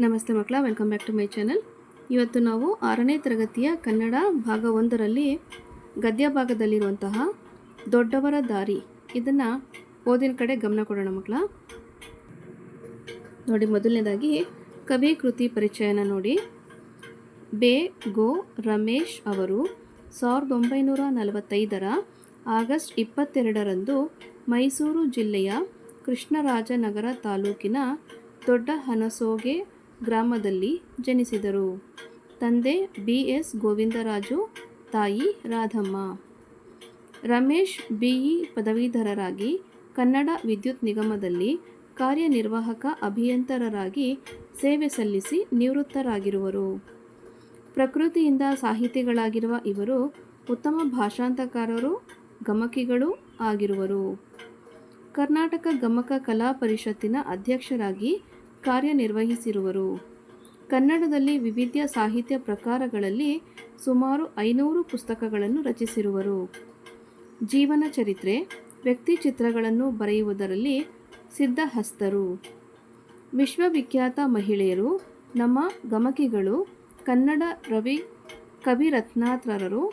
ನಮಸ್ತೆ ಮಕ್ಕಳ welcome back to my channel ಇವತ್ತು ನಾವು ಆರನೇ ತರಗತಿಯ ಕನ್ನಡ ಭಾಗ ಒಂದರಲ್ಲಿ ಗದ್ಯ ಭಾಗದಲ್ಲಿರುವಂತಹ ದೊಡ್ಡವರ ದಾರಿ. ಇದನ್ನು ಓದಿನ ಕಡೆ ಗಮನ ಕೊಡೋಣ ಮಕ್ಕಳ. ನೋಡಿ, ಮೊದಲನೇದಾಗಿ ಕವಿ ಕೃತಿ ಪರಿಚಯನ ನೋಡಿ. ಬೆ. ಗೋ. ರಮೇಶ್ ಅವರು ಸಾವಿರದ ಒಂಬೈನೂರ ನಲವತ್ತೈದರ ಆಗಸ್ಟ್ ಇಪ್ಪತ್ತೆರಡರಂದು ಮೈಸೂರು ಜಿಲ್ಲೆಯ ಕೃಷ್ಣರಾಜನಗರ ತಾಲೂಕಿನ ದೊಡ್ಡ ಹನಸೋಗೆ ಗ್ರಾಮದಲ್ಲಿ ಜನಿಸಿದರು. ತಂದೆ ಬಿ ಎಸ್ ಗೋವಿಂದರಾಜು, ತಾಯಿ ರಾಧಮ್ಮ. ರಮೇಶ್ ಬಿಇ ಪದವೀಧರರಾಗಿ ಕನ್ನಡ ವಿದ್ಯುತ್ ನಿಗಮದಲ್ಲಿ ಕಾರ್ಯನಿರ್ವಾಹಕ ಅಭಿಯಂತರರಾಗಿ ಸೇವೆ ಸಲ್ಲಿಸಿ ನಿವೃತ್ತರಾಗಿರುವರು. ಪ್ರಕೃತಿಯಿಂದ ಸಾಹಿತಿಗಳಾಗಿರುವ ಇವರು ಉತ್ತಮ ಭಾಷಾಂತಕಾರರು ಗಮಕಿಗಳು ಆಗಿರುವರು. ಕರ್ನಾಟಕ ಗಮಕ ಕಲಾ ಪರಿಷತ್ತಿನ ಅಧ್ಯಕ್ಷರಾಗಿ ಕಾರ್ಯನಿರ್ವಹಿಸಿರುವರು. ಕನ್ನಡದಲ್ಲಿ ವಿವಿಧ ಸಾಹಿತ್ಯ ಪ್ರಕಾರಗಳಲ್ಲಿ ಸುಮಾರು ಐನೂರು ಪುಸ್ತಕಗಳನ್ನು ರಚಿಸಿರುವರು. ಜೀವನ ಚರಿತ್ರೆ, ವ್ಯಕ್ತಿ ಚಿತ್ರಗಳನ್ನು ಬರೆಯುವುದರಲ್ಲಿ ಸಿದ್ಧಹಸ್ತರು. ವಿಶ್ವವಿಖ್ಯಾತ ಮಹಿಳೆಯರು, ನಮ್ಮ ಗಮಕಿಗಳು, ಕನ್ನಡ ರವಿ ಕವಿರತ್ನಾತ್ರರು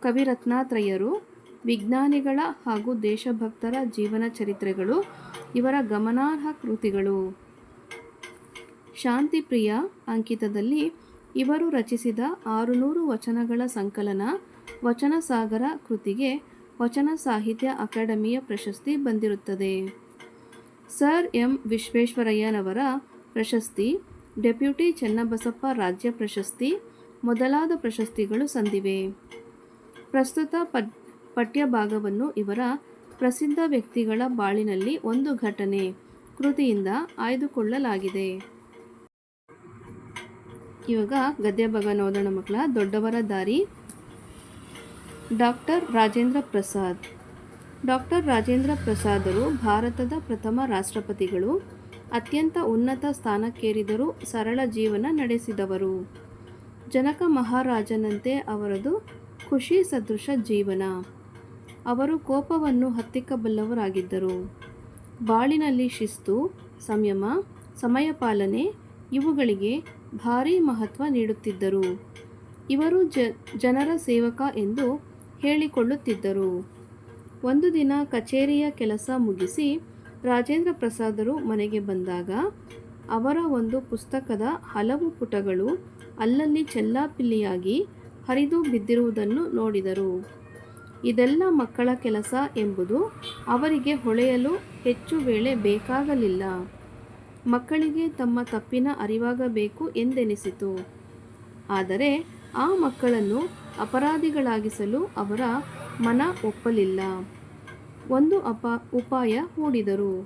ಕವಿರತ್ನಾತ್ರಯರು, ವಿಜ್ಞಾನಿಗಳ ಹಾಗೂ ದೇಶಭಕ್ತರ ಜೀವನ ಚರಿತ್ರೆಗಳು ಇವರ ಗಮನಾರ್ಹ ಕೃತಿಗಳು. ಶಾಂತಿಪ್ರಿಯ ಅಂಕಿತದಲ್ಲಿ ಇವರು ರಚಿಸಿದ ಆರುನೂರು ವಚನಗಳ ಸಂಕಲನ ವಚನ ಸಾಗರ ಕೃತಿಗೆ ವಚನ ಸಾಹಿತ್ಯ ಅಕಾಡೆಮಿಯ ಪ್ರಶಸ್ತಿ ಬಂದಿರುತ್ತದೆ. ಸರ್ ಎಂ ವಿಶ್ವೇಶ್ವರಯ್ಯನವರ ಪ್ರಶಸ್ತಿ, ಡೆಪ್ಯೂಟಿ ಚೆನ್ನಬಸಪ್ಪ ರಾಜ್ಯ ಪ್ರಶಸ್ತಿ ಮೊದಲಾದ ಪ್ರಶಸ್ತಿಗಳು ಸಂದಿವೆ. ಪ್ರಸ್ತುತ ಪಠ್ಯ ಪಠ್ಯಭಾಗವನ್ನು ಇವರ ಪ್ರಸಿದ್ಧ ವ್ಯಕ್ತಿಗಳ ಬಾಳಿನಲ್ಲಿ ಒಂದು ಘಟನೆ ಕೃತಿಯಿಂದ ಆಯ್ದುಕೊಳ್ಳಲಾಗಿದೆ. ಇವಾಗ ಗದ್ಯ ಭಾಗ ನೋಡೋಣ ಮಕ್ಕಳ. ದೊಡ್ಡವರ ದಾರಿ. ಡಾಕ್ಟರ್ ರಾಜೇಂದ್ರ ಪ್ರಸಾದ್. ಡಾಕ್ಟರ್ ರಾಜೇಂದ್ರ ಪ್ರಸಾದರು ಭಾರತದ ಪ್ರಥಮ ರಾಷ್ಟ್ರಪತಿಗಳು. ಅತ್ಯಂತ ಉನ್ನತ ಸ್ಥಾನಕ್ಕೇರಿದರೂ ಸರಳ ಜೀವನ ನಡೆಸಿದವರು. ಜನಕ ಮಹಾರಾಜನಂತೆ ಅವರದು ಖುಷಿ ಸದೃಶ ಜೀವನ. ಅವರು ಕೋಪವನ್ನು ಹತ್ತಿಕ್ಕಬಲ್ಲವರಾಗಿದ್ದರು. ಬಾಳಿನಲ್ಲಿ ಶಿಸ್ತು, ಸಂಯಮ, ಸಮಯ ಪಾಲನೆ ಇವುಗಳಿಗೆ ಭಾರೀ ಮಹತ್ವ ನೀಡುತ್ತಿದ್ದರು. ಇವರು ಜ, ಜನರ ಸೇವಕ ಎಂದು ಹೇಳಿಕೊಳ್ಳುತ್ತಿದ್ದರು. ಒಂದು ದಿನ ಕಚೇರಿಯ ಕೆಲಸ ಮುಗಿಸಿ ರಾಜೇಂದ್ರ ಪ್ರಸಾದರು ಮನೆಗೆ ಬಂದಾಗ ಅವರ ಒಂದು ಪುಸ್ತಕದ ಹಲವು ಪುಟಗಳು ಅಲ್ಲಲ್ಲಿ ಚೆಲ್ಲಾಪಿಲ್ಲಿಯಾಗಿ ಹರಿದು ಬಿದ್ದಿರುವುದನ್ನು ನೋಡಿದರು. ಇದೆಲ್ಲ ಮಕ್ಕಳ ಕೆಲಸ ಎಂಬುದು ಅವರಿಗೆ ಹೊಳೆಯಲು ಹೆಚ್ಚು ವೇಳೆ ಬೇಕಾಗಲಿಲ್ಲ. ಮಕ್ಕಳಿಗೆ ತಮ್ಮ ತಪ್ಪಿನ ಅರಿವಾಗಬೇಕು ಎಂದೆನಿಸಿತು. ಆದರೆ ಆ ಮಕ್ಕಳನ್ನು ಅಪರಾಧಿಗಳಾಗಿಸಲು ಅವರ ಮನ ಒಪ್ಪಲಿಲ್ಲ. ಒಂದು ಅಪ, ಉಪಾಯ ಹೂಡಿದರು.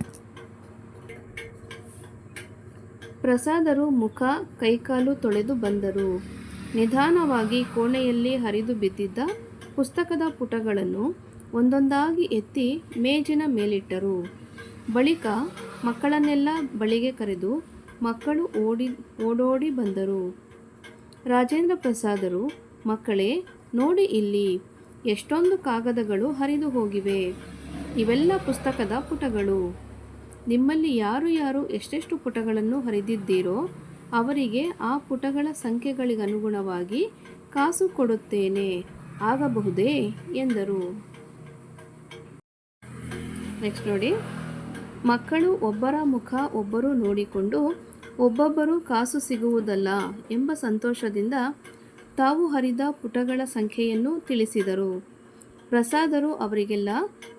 ಪ್ರಸಾದರು ಮುಖ ಕೈಕಾಲು ತೊಳೆದು ಬಂದರು. ನಿಧಾನವಾಗಿ ಕೋಣೆಯಲ್ಲಿ ಹರಿದು ಬಿದ್ದಿದ್ದ ಪುಸ್ತಕದ ಪುಟಗಳನ್ನು ಒಂದೊಂದಾಗಿ ಎತ್ತಿ ಮೇಜಿನ ಮೇಲಿಟ್ಟರು. ಬಳಿಕ ಮಕ್ಕಳನ್ನೆಲ್ಲ ಬಳಿಗೆ ಕರೆದು ಮಕ್ಕಳು ಓಡಿ, ಓಡೋಡಿ ಬಂದರು. ರಾಜೇಂದ್ರ ಪ್ರಸಾದರು, ಮಕ್ಕಳೇ, ನೋಡಿ ಇಲ್ಲಿ, ಎಷ್ಟೊಂದು ಕಾಗದಗಳು ಹರಿದು ಹೋಗಿವೆ. ಇವೆಲ್ಲ ಪುಸ್ತಕದ ಪುಟಗಳು. ನಿಮ್ಮಲ್ಲಿ ಯಾರು ಯಾರು ಎಷ್ಟೆಷ್ಟು ಪುಟಗಳನ್ನು ಹರಿದಿದ್ದೀರೋ ಅವರಿಗೆ ಆ ಪುಟಗಳ ಸಂಖ್ಯೆಗಳಿಗನುಗುಣವಾಗಿ ಕಾಸು ಕೊಡುತ್ತೇನೆ, ಆಗಬಹುದೇ? ಎಂದರು. ನೆಕ್ಸ್ಟ್ ನೋಡಿ. ಮಕ್ಕಳು ಒಬ್ಬರ ಮುಖ ಒಬ್ಬರು ನೋಡಿಕೊಂಡು ಒಬ್ಬೊಬ್ಬರು ಕಾಸು ಸಿಗುವುದಲ್ಲ ಎಂಬ ಸಂತೋಷದಿಂದ ತಾವು ಹರಿದ ಪುಟಗಳ ಸಂಖ್ಯೆಯನ್ನು ತಿಳಿಸಿದರು. ಪ್ರಸಾದರು ಅವರಿಗೆಲ್ಲ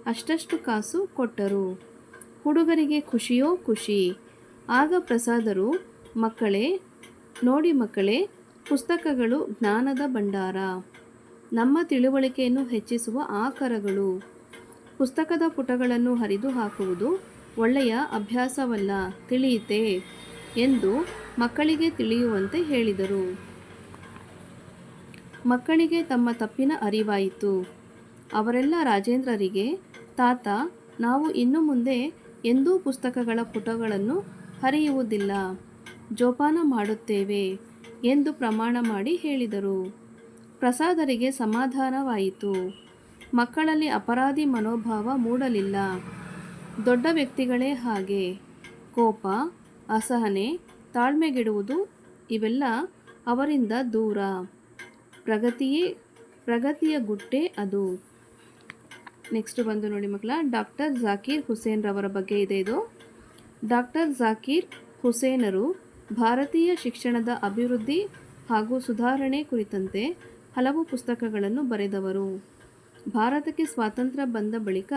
ಅಷ್ಟಷ್ಟು ಕಾಸು ಕೊಟ್ಟರು. ಹುಡುಗರಿಗೆ ಖುಷಿಯೋ ಖುಷಿ. ಆಗ ಪ್ರಸಾದರು, ಮಕ್ಕಳೇ, ನೋಡಿ ಮಕ್ಕಳೇ, ಪುಸ್ತಕಗಳು ಜ್ಞಾನದ ಭಂಡಾರ. ನಮ್ಮ ತಿಳುವಳಿಕೆಯನ್ನು ಹೆಚ್ಚಿಸುವ ಆಕರಗಳು. ಪುಸ್ತಕದ ಪುಟಗಳನ್ನು ಹರಿದು ಹಾಕುವುದು ಒಳ್ಳೆಯ ಅಭ್ಯಾಸವಲ್ಲ, ತಿಳಿಯಿತೆ? ಎಂದು ಮಕ್ಕಳಿಗೆ ತಿಳಿಯುವಂತೆ ಹೇಳಿದರು. ಮಕ್ಕಳಿಗೆ ತಮ್ಮ ತಪ್ಪಿನ ಅರಿವಾಯಿತು. ಅವರೆಲ್ಲ ರಾಜೇಂದ್ರರಿಗೆ, ತಾತ, ನಾವು ಇನ್ನು ಮುಂದೆ ಎಂದೂ ಪುಸ್ತಕಗಳ ಪುಟಗಳನ್ನು ಹರಿಯುವುದಿಲ್ಲ, ಜೋಪಾನ ಮಾಡುತ್ತೇವೆ ಎಂದು ಪ್ರಮಾಣ ಮಾಡಿ ಹೇಳಿದರು. ಪ್ರಸಾದರಿಗೆ ಸಮಾಧಾನವಾಯಿತು. ಮಕ್ಕಳಲ್ಲಿ ಅಪರಾಧಿ ಮನೋಭಾವ ಮೂಡಲಿಲ್ಲ. ದೊಡ್ಡ ವ್ಯಕ್ತಿಗಳೇ ಹಾಗೆ. ಕೋಪ, ಅಸಹನೆ, ತಾಳ್ಮೆಗೆಡುವುದು ಇವೆಲ್ಲ ಅವರಿಂದ ದೂರ. ಪ್ರಗತಿಯೇ, ಪ್ರಗತಿಯ ಗುಟ್ಟೆ ಅದು. ನೆಕ್ಸ್ಟ್ ಬಂದು ನೋಡಿ ಮಕ್ಕಳ ಡಾಕ್ಟರ್ ಜಾಕೀರ್ ಹುಸೇನ್ ರವರ ಬಗ್ಗೆ ಇದೆ ಇದು. ಡಾಕ್ಟರ್ ಜಾಕೀರ್ ಹುಸೇನರು ಭಾರತೀಯ ಶಿಕ್ಷಣದ ಅಭಿವೃದ್ಧಿ ಹಾಗೂ ಸುಧಾರಣೆ ಕುರಿತಂತೆ ಹಲವು ಪುಸ್ತಕಗಳನ್ನು ಬರೆದವರು. ಭಾರತಕ್ಕೆ ಸ್ವಾತಂತ್ರ್ಯ ಬಂದ ಬಳಿಕ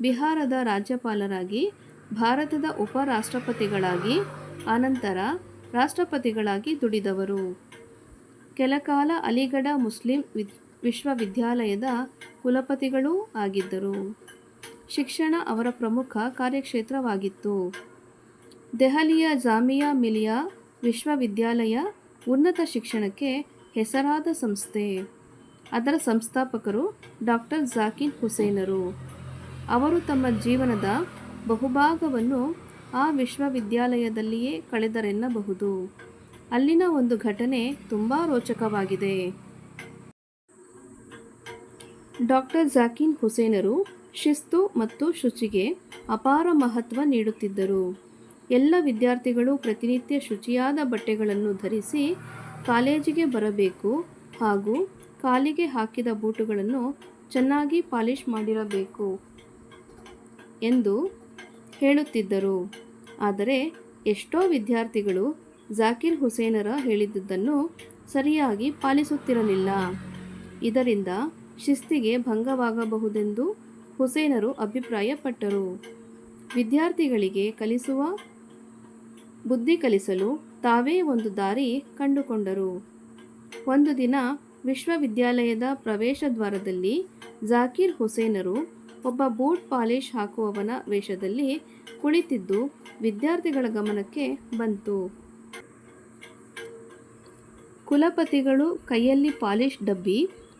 ಬಿಹಾರದ ರಾಜ್ಯಪಾಲರಾಗಿ, ಭಾರತದ ಉಪರಾಷ್ಟ್ರಪತಿಗಳಾಗಿ, ಅನಂತರ ರಾಷ್ಟ್ರಪತಿಗಳಾಗಿ ದುಡಿದವರು. ಕೆಲಕಾಲ ಅಲಿಗಢ ಮುಸ್ಲಿಂ ವಿಶ್ವವಿದ್ಯಾಲಯದ ಕುಲಪತಿಗಳೂ ಆಗಿದ್ದರು. ಶಿಕ್ಷಣ ಅವರ ಪ್ರಮುಖ ಕಾರ್ಯಕ್ಷೇತ್ರವಾಗಿತ್ತು. ದೆಹಲಿಯ ಜಾಮಿಯಾ ಮಿಲಿಯಾ ವಿಶ್ವವಿದ್ಯಾಲಯ ಉನ್ನತ ಶಿಕ್ಷಣಕ್ಕೆ ಹೆಸರಾದ ಸಂಸ್ಥೆ. ಅದರ ಸಂಸ್ಥಾಪಕರು ಡಾಕ್ಟರ್ ಜಾಕಿರ್ ಹುಸೇನರು. ಅವರು ತಮ್ಮ ಜೀವನದ ಬಹುಭಾಗವನ್ನು ಆ ವಿಶ್ವವಿದ್ಯಾಲಯದಲ್ಲಿಯೇ ಕಳೆದರೆನ್ನಬಹುದು. ಅಲ್ಲಿನ ಒಂದು ಘಟನೆ ತುಂಬ ರೋಚಕವಾಗಿದೆ. ಡಾಕ್ಟರ್ ಜಾಕೀನ್ ಹುಸೇನರು ಶಿಸ್ತು ಮತ್ತು ಶುಚಿಗೆ ಅಪಾರ ಮಹತ್ವ ನೀಡುತ್ತಿದ್ದರು. ಎಲ್ಲ ವಿದ್ಯಾರ್ಥಿಗಳು ಪ್ರತಿನಿತ್ಯ ಶುಚಿಯಾದ ಬಟ್ಟೆಗಳನ್ನು ಧರಿಸಿ ಕಾಲೇಜಿಗೆ ಬರಬೇಕು ಹಾಗೂ ಕಾಲಿಗೆ ಹಾಕಿದ ಬೂಟುಗಳನ್ನು ಚೆನ್ನಾಗಿ ಪಾಲಿಷ್ ಮಾಡಿರಬೇಕು. ಎಂದು ಹೇಳುತ್ತಿದ್ದರು. ಆದರೆ ಎಷ್ಟೋ ವಿದ್ಯಾರ್ಥಿಗಳು ಜಾಕಿರ್ ಹುಸೇನರ ಹೇಳಿದ್ದುದನ್ನು ಸರಿಯಾಗಿ ಪಾಲಿಸುತ್ತಿರಲಿಲ್ಲ. ಇದರಿಂದ ಶಿಸ್ತಿಗೆ ಭಂಗವಾಗಬಹುದೆಂದು ಹುಸೇನರು ಅಭಿಪ್ರಾಯಪಟ್ಟರು. ವಿದ್ಯಾರ್ಥಿಗಳಿಗೆ ಕಲಿಸುವ, ಬುದ್ಧಿ ಕಲಿಸಲು ತಾವೇ ಒಂದು ದಾರಿ ಕಂಡುಕೊಂಡರು. ಒಂದು ದಿನ ವಿಶ್ವವಿದ್ಯಾಲಯದ ಪ್ರವೇಶ ದ್ವಾರದಲ್ಲಿ ಜಾಕೀರ್ ಹುಸೇನರು ಒಬ್ಬ ಬೂಟ್ ಪಾಲಿಶ್ ಹಾಕುವವನ ವೇಷದಲ್ಲಿ ಕುಳಿತಿದ್ದು ವಿದ್ಯಾರ್ಥಿಗಳ ಗಮನಕ್ಕೆ ಬಂತು. ಕುಲಪತಿಗಳು ಕೈಯಲ್ಲಿ ಪಾಲಿಶ್ ಡಬ್ಬಿ,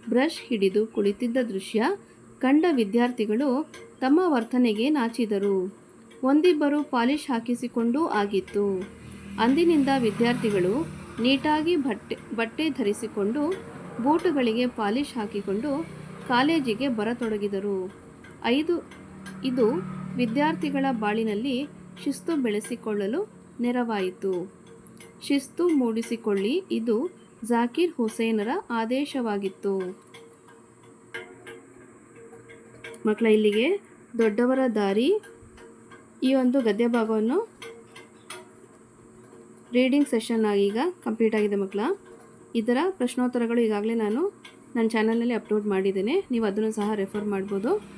ಬ್ರಷ್ ಹಿಡಿದು ಕುಳಿತಿದ್ದ ದೃಶ್ಯ ಕಂಡ ವಿದ್ಯಾರ್ಥಿಗಳು ತಮ್ಮ ವರ್ತನೆಗೆ ನಾಚಿದರು. ಒಂದಿಬ್ಬರು ಪಾಲಿಶ್ ಹಾಕಿಸಿಕೊಂಡು ಆಗಿತ್ತು. ಅಂದಿನಿಂದ ವಿದ್ಯಾರ್ಥಿಗಳು ನೀಟಾಗಿ ಬಟ್ಟೆ ಬಟ್ಟೆ ಧರಿಸಿಕೊಂಡು ಬೂಟುಗಳಿಗೆ ಪಾಲಿಶ್ ಹಾಕಿಕೊಂಡು ಕಾಲೇಜಿಗೆ ಬರತೊಡಗಿದರು. ಐದು. ಇದು ವಿದ್ಯಾರ್ಥಿಗಳ ಬಾಳಿನಲ್ಲಿ ಶಿಸ್ತು ಬೆಳೆಸಿಕೊಳ್ಳಲು ನೆರವಾಯಿತು. ಶಿಸ್ತು ಮೂಡಿಸಿಕೊಳ್ಳಿ, ಇದು ಜಾಕೀರ್ ಹುಸೇನರ ಆದೇಶವಾಗಿತ್ತು. ಮಕ್ಕಳ ಇಲ್ಲಿಗೆ ದೊಡ್ಡವರ ದಾರಿ. ಈ ಒಂದು ಗದ್ಯ ಭಾಗವನ್ನು ರೀಡಿಂಗ್ ಸೆಷನ್ ಈಗ ಕಂಪ್ಲೀಟ್ ಆಗಿದೆ ಮಕ್ಕಳ ಇದರ ಪ್ರಶ್ನೋತ್ತರಗಳು ಈಗಾಗಲೇ ನಾನು ನನ್ನ ಚಾನಲ್ನಲ್ಲಿ ಅಪ್ಲೋಡ್ ಮಾಡಿದ್ದೇನೆ. ನೀವು ಅದನ್ನು ಸಹ ರೆಫರ್ ಮಾಡ್ಬೋದು.